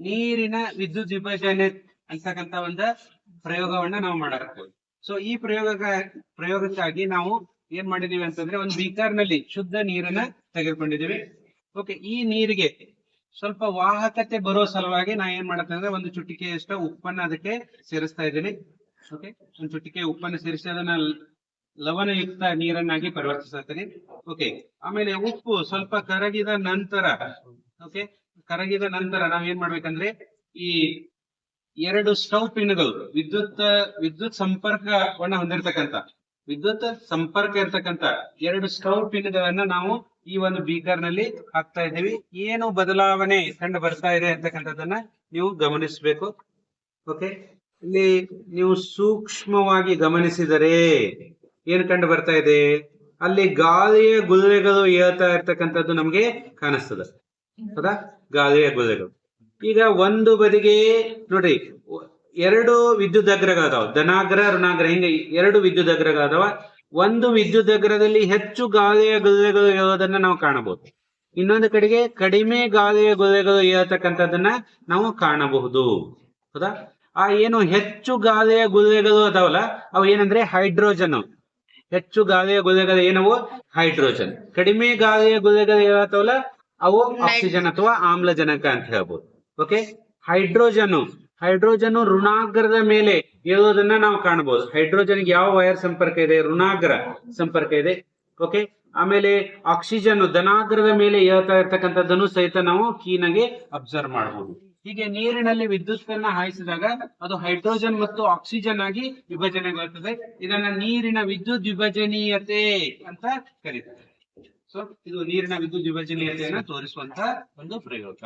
ನೀರಿನ ವಿದ್ಯುತ್ ವಿಭಜನೆ ಅಂತಕ್ಕಂತ ಒಂದು ಪ್ರಯೋಗವನ್ನ ನಾವು ಮಾಡಾಕ್ತೇವೆ ಸೊ ಈ ಪ್ರಯೋಗ ಪ್ರಯೋಗಕ್ಕಾಗಿ ನಾವು ಏನ್ ಮಾಡಿದೀವಿ ಅಂತಂದ್ರೆ ಒಂದು ಬೀಕರ್ನಲ್ಲಿ ಶುದ್ಧ ನೀರನ್ನ ತೆಗೆದುಕೊಂಡಿದೀವಿ. ಓಕೆ ಈ ನೀರಿಗೆ ಸ್ವಲ್ಪ ವಾಹಕತೆ ಬರೋ ಸಲುವಾಗಿ ನಾ ಏನ್ ಅಂದ್ರೆ ಒಂದು ಚುಟಿಕೆಯಷ್ಟು ಉಪ್ಪನ್ನ ಅದಕ್ಕೆ ಸೇರಿಸ್ತಾ ಇದ್ದೀನಿ. ಓಕೆ ಒಂದು ಚುಟಿಕೆ ಉಪ್ಪನ್ನ ಸೇರಿಸಿ ಅದನ್ನ ಲವಣಯುಕ್ತ ನೀರನ್ನಾಗಿ ಪರಿವರ್ತಿಸ್ತೀನಿ ಓಕೆ ಆಮೇಲೆ ಉಪ್ಪು ಸ್ವಲ್ಪ ಕರಗಿದ ನಂತರ ಓಕೆ ಕರಗಿದ ನಂತರ ನಾವ್ ಏನ್ ಮಾಡ್ಬೇಕಂದ್ರೆ ಈ ಎರಡು ಸ್ಟವ್ ಪಿನ್ಗಳು, ವಿದ್ಯುತ್ ವಿದ್ಯುತ್ ಸಂಪರ್ಕವನ್ನ ಹೊಂದಿರತಕ್ಕಂತ ವಿದ್ಯುತ್ ಸಂಪರ್ಕ ಇರ್ತಕ್ಕಂತ ಎರಡು ಸ್ಟವ್ ಪಿನ್ಗಳನ್ನ ನಾವು ಈ ಒಂದು ಬೀಕರ್ನಲ್ಲಿ ಹಾಕ್ತಾ ಇದ್ದೀವಿ. ಏನು ಬದಲಾವಣೆ ಕಂಡು ಬರ್ತಾ ಇದೆ ಅಂತಕ್ಕಂಥದ್ದನ್ನ ನೀವು ಗಮನಿಸಬೇಕು. ಓಕೆ ಇಲ್ಲಿ ನೀವು ಸೂಕ್ಷ್ಮವಾಗಿ ಗಮನಿಸಿದರೆ ಏನ್ ಕಂಡು ಬರ್ತಾ ಇದೆ? ಅಲ್ಲಿ ಗಾಳಿಯ ಗುಳ್ಳೆಗಳು ಏಳ್ತಾ ಇರ್ತಕ್ಕಂಥದ್ದು ನಮ್ಗೆ ಕಾಣಿಸ್ತದೆ. ಹೌದಾ? ಗಾಳಿಯ ಗುಳ್ಳೆಗಳು ಈಗ ಒಂದು ಬದಿಗೆ ನೋಡ್ರಿ ಎರಡು ವಿದ್ಯುತ್ ಅಗ್ರಗಳದಾವ ಧನಾಗ್ರ, ಋಣಾಗ್ರ, ಹಿಂಗೆ ಎರಡು ವಿದ್ಯುತ್ ಅಗ್ರಗಳದಾವ ಒಂದು ವಿದ್ಯುತ್ ಅಗ್ರದಲ್ಲಿ ಹೆಚ್ಚು ಗಾಳಿಯ ಗುಳ್ಳೆಗಳು ಇರೋದನ್ನ ನಾವು ಕಾಣಬಹುದು. ಇನ್ನೊಂದು ಕಡೆಗೆ ಕಡಿಮೆ ಗಾಳಿಯ ಗುಳ್ಳೆಗಳು ಇರತಕ್ಕಂಥದ್ದನ್ನ ನಾವು ಕಾಣಬಹುದು. ಹೌದಾ? ಆ ಏನು ಹೆಚ್ಚು ಗಾಳಿಯ ಗುಳ್ಳೆಗಳು ಅದಾವಲ್ಲ, ಅವು ಏನಂದ್ರೆ ಹೈಡ್ರೋಜನ್. ಹೆಚ್ಚು ಗಾಳಿಯ ಗುಳ್ಳೆಗಳು ಏನವು? ಹೈಡ್ರೋಜನ್. ಕಡಿಮೆ ಗಾಳಿಯ ಗುಳ್ಳೆಗಳು ಏನಾಗ್ತಾವಲ್ಲ ಅವು ಆಕ್ಸಿಜನ್ ಅಥವಾ ಆಮ್ಲಜನಕ ಅಂತ ಹೇಳ್ಬೋದು. Okay hydrogen. ಹೈಡ್ರೋಜನ್ ಋಣಾಗ್ರದ ಮೇಲೆ ಇರೋದನ್ನ ನಾವು ಕಾಣಬಹುದು ಹೈಡ್ರೋಜನ್ ಯಾವ ವೈರ್ ಸಂಪರ್ಕ ಇದೆ? ಋಣಾಗ್ರ ಸಂಪರ್ಕ ಇದೆ. ಓಕೆ ಆಮೇಲೆ ಆಕ್ಸಿಜನ್ ಧನಾಗ್ರದ ಮೇಲೆ ಹೇಳ್ತಾ ಇರ್ತಕ್ಕಂಥದ್ದನ್ನು ಸಹಿತ ನಾವು ಕೀನಾಗೆ ಅಬ್ಸರ್ವ್ ಮಾಡಬಹುದು ಹೀಗೆ ನೀರಿನಲ್ಲಿ ವಿದ್ಯುತ್ತನ್ನ ಹಾಯಿಸಿದಾಗ ಅದು ಹೈಡ್ರೋಜನ್ ಮತ್ತು ಆಕ್ಸಿಜನ್ ಆಗಿ ವಿಭಜನೆಗೊಳ್ಳುತ್ತದೆ ಇದನ್ನ ನೀರಿನ ವಿದ್ಯುತ್ ವಿಭಜನೀಯತೆ ಅಂತ ಕರೀತಾರೆ. ಸೊ ಇದು ನೀರಿನ ವಿದ್ಯುತ್ ವಿಭಜನೀಯತೆಯನ್ನು ತೋರಿಸುವಂತ ಒಂದು ಪ್ರಯೋಗ.